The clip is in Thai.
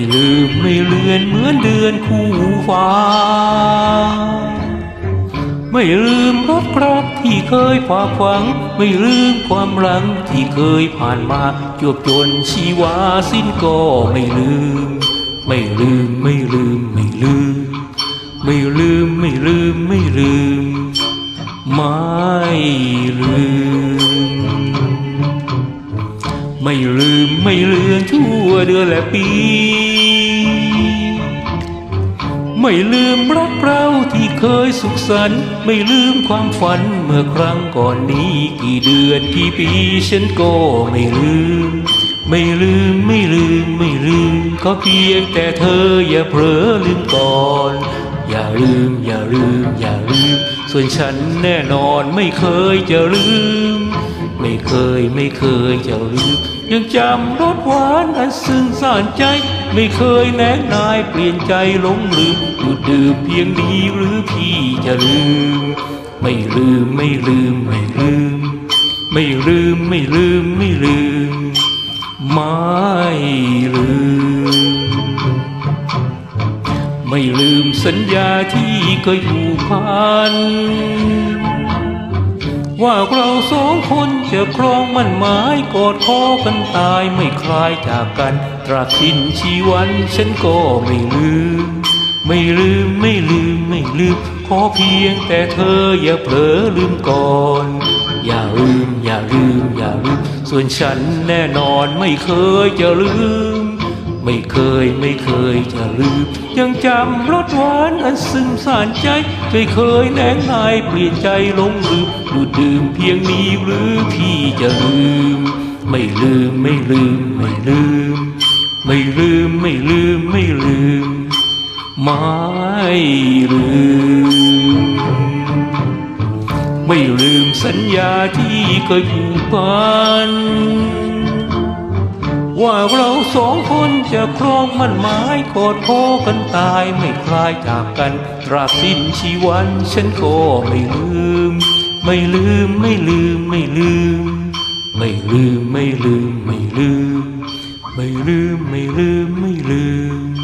ไม่ลืมไม่เลือนเหมือนเดือนคู่ฟ้า ไม่ลืมรักรักที่เคยฝากฝัง ไม่ลืมความหลังที่เคยผ่านมาจวบจนชีวาสิ้นก็ไม่ลืม ไม่ลืมไม่ลืมไม่ลืม ไม่ลืมไม่ลืมไม่ลืม ไม่ลืมไม่ลืมไม่เลือนชั่วเดือนและปี ไม่ลืมรักเราที่เคยสุขสันต์ไม่ลืมความฝันเมื่อครั้งก่อนนี้ กี่เดือนกี่ปีฉันก็ไม่ลืม ไม่ลืมไม่ลืมไม่ลืมก็เพียงแต่เธออย่าเผลอลืมก่อน อย่าลืมอย่าลืมอย่าลืม ส่วนฉันแน่นอนไม่เคยจะลืม ไม่เคยไม่เคยจะลืม ยังจำรสหวานอันซึ้งซ่านใจ ไม่เคยแนกนายเปลี่ยนใจหลงลืมหยุดดื่มเพียงดีหรือพี่จะลืม ไม่ลืมไม่ลืมไม่ลืม ไม่ลืมไม่ลืมไม่ลืม ไม่ลืม ไม่ลืมสัญญาที่เคยผูกพัน ว่าเราสองคนจะครองมันหมายกอดคอกันตายไม่คลายจากกันตราบสิ้นชีวันฉันก็ไม่ลืม ไม่ลืมไม่ลืมไม่ลืม ขอเพียงแต่เธออย่าเผลอลืมก่อน อย่าลืมอย่าลืมอย่าลืม ส่วนฉันแน่นอนไม่เคยจะลืม ไม่เคยไม่เคยจะลืม ยังจำรสหวานอันซึ้งสานใจไม่เคยแนงนายเปลี่ยนใจลงลืมดูดื่มเพียงนี้หรือพี่จะลืม ไม่ลืมไม่ลืมไม่ลืม ไม่ลืมไม่ลืมไม่ลืมไม่ลืม ไม่ลืมสัญญาที่เคยผูกพันว่าเรา สองคนจะครองมันหมายกอดคอกันตายไม่คลายจากกันตราบสิ้นชีวันฉันก็ไม่ลืม ไม่ลืมไม่ลืมไม่ลืม ไม่ลืมไม่ลืมไม่ลืม ไม่ลืมไม่ลืมไม่ลืม